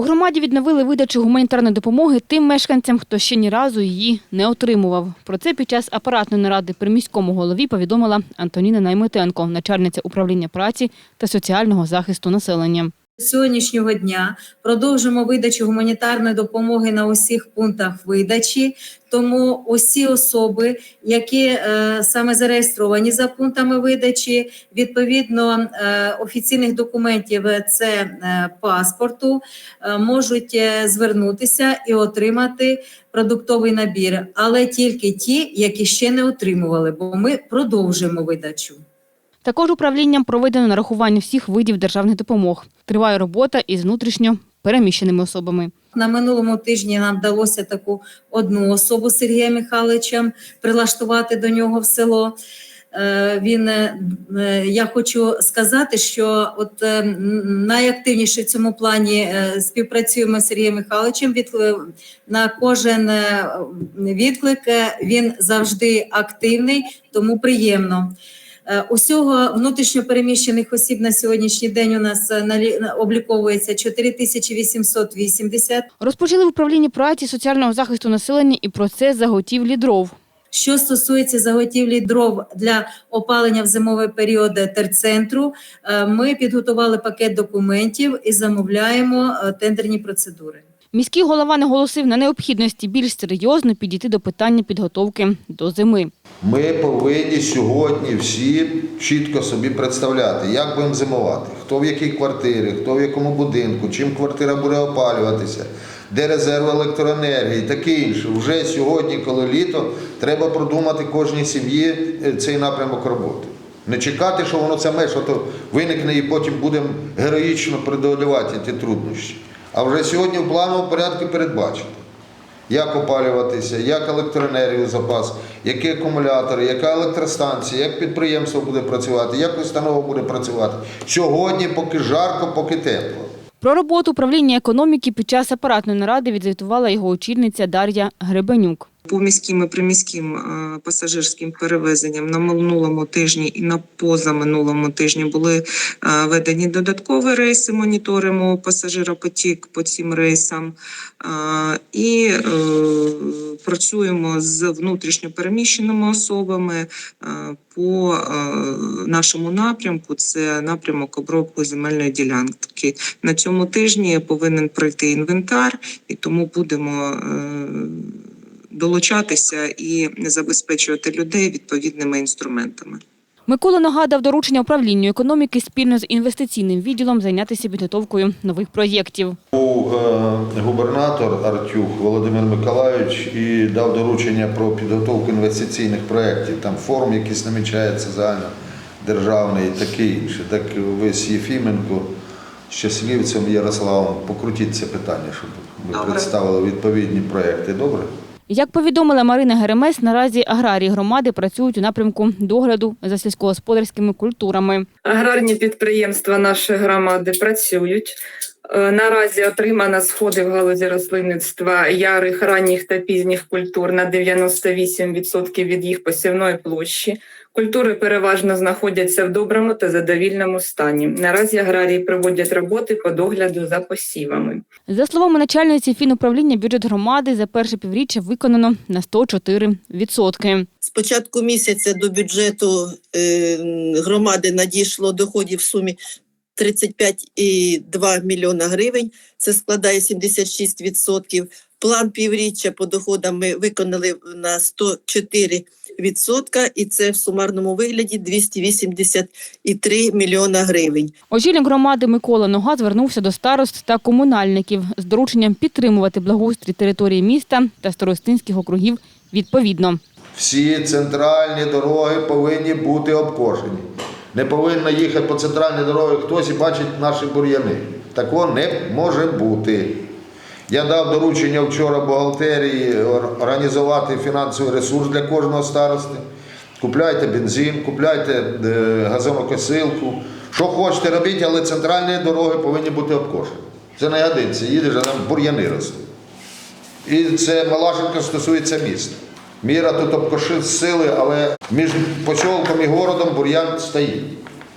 У громаді відновили видачу гуманітарної допомоги тим мешканцям, хто ще ні разу її не отримував. Про це під час апаратної наради при міському голові повідомила Антоніна Найметенко, начальниця управління праці та соціального захисту населення. Сьогоднішнього дня продовжимо видачу гуманітарної допомоги на усіх пунктах видачі. Тому усі особи, які е, саме зареєстровані за пунктами видачі, відповідно е, офіційних документів, це е, паспорту, е, можуть е, звернутися і отримати продуктовий набір, але тільки ті, які ще не отримували, бо ми продовжуємо видачу. Також управлінням проведено нарахування всіх видів державних допомог. Триває робота із внутрішньо переміщеними особами. На минулому тижні нам вдалося таку одну особу Сергія Михайловича прилаштувати до нього в село. Е, Він е, я хочу сказати, що от е, найактивніше в цьому плані співпрацюємо з Сергієм Михайловичем. На кожен відклик він завжди активний, тому приємно. Е, Усього внутрішньо переміщених осіб на сьогоднішній день у нас е, обліковується 4880. Розпочали в управлінні праці соціального захисту населення і процес заготівлі дров. Що стосується заготівлі дров для опалення в зимовий період терцентру, е, ми підготували пакет документів і замовляємо тендерні процедури. Міський голова наголосив на необхідності більш серйозно підійти до питання підготовки до зими. Ми повинні сьогодні всі чітко собі представляти, як будемо зимувати, хто в якій квартирі, хто в якому будинку, чим квартира буде опалюватися, де резерв електроенергії, таке інше. Вже сьогодні, коли літо, треба продумати кожній сім'ї е, цей напрямок роботи. Не чекати, що воно саме що то виникне і потім будемо героїчно преодолювати ті труднощі. А вже сьогодні в плановому порядку передбачити як опалюватися, як електроенергію запас, які акумулятори, яка електростанція, як підприємство буде працювати, як установа буде працювати. Сьогодні поки жарко, поки тепло. Про роботу управління економіки під час апаратної наради відзвітувала його очільниця Дар'я Гребенюк. По міським і приміським е, пасажирським перевезенням на минулому тижні і на позаминулому тижні були е, введені додаткові рейси. Моніторимо пасажиропотік по цим рейсам Е, і працюємо з внутрішньо переміщеними особами по нашому напрямку. Це напрямок обробки земельної ділянки. На цьому тижні повинен пройти інвентар, і тому будемо. Долучатися і забезпечувати людей відповідними інструментами. Микола нагадав доручення управлінню економіки спільно з інвестиційним відділом зайнятися підготовкою нових проєктів. Був е, губернатор Артюх Володимир Миколайович і дав доручення про підготовку інвестиційних проєктів. Там форум якийсь намічається загально державний і таке інше. Так ви з Єфіменко, з Щасливцем Ярославом, покрутіть це питання, щоб ви Добре. представили відповідні проєкти. Добре? Як повідомила Марина Геремес, наразі аграрії громади працюють у напрямку догляду за сільськогосподарськими культурами. Аграрні підприємства нашої громади працюють. Е, Наразі отримано сходи в галузі рослинництва ярих, ранніх та пізніх культур на 98% від їх посівної площі. Культури переважно знаходяться в доброму та задовільному стані. Наразі аграрії проводять роботи по догляду за посівами. За словами начальниці фінуправління, бюджет громади за перше півріччя виконано на 104%. З початку місяця до бюджету е, громади надійшло доходів в сумі 35,2 мільйона гривень. Це складає 76%. План півріччя по доходам ми виконали на 104 відсотка, і це в сумарному вигляді 283 мільйона гривень. Очільник громади Микола Нога звернувся до старост та комунальників з дорученням підтримувати благоустрій території міста та старостинських округів відповідно. Всі центральні дороги повинні бути обкошені. Не повинно їхати по центральній дорогі хтось і бачить наші бур'яни. Такого не може бути. Я дав доручення вчора бухгалтерії організувати фінансовий ресурс для кожного старости. Купляйте бензин, купляйте е, газонокосилку. Що хочете робіть, але центральні дороги повинні бути обкошені. Це не годиться. Їдеш, а там бур'яни ростуть. І це Малашенка стосується міста. Міра тут обкошив сили, але між посілком і городом бур'ян стоїть.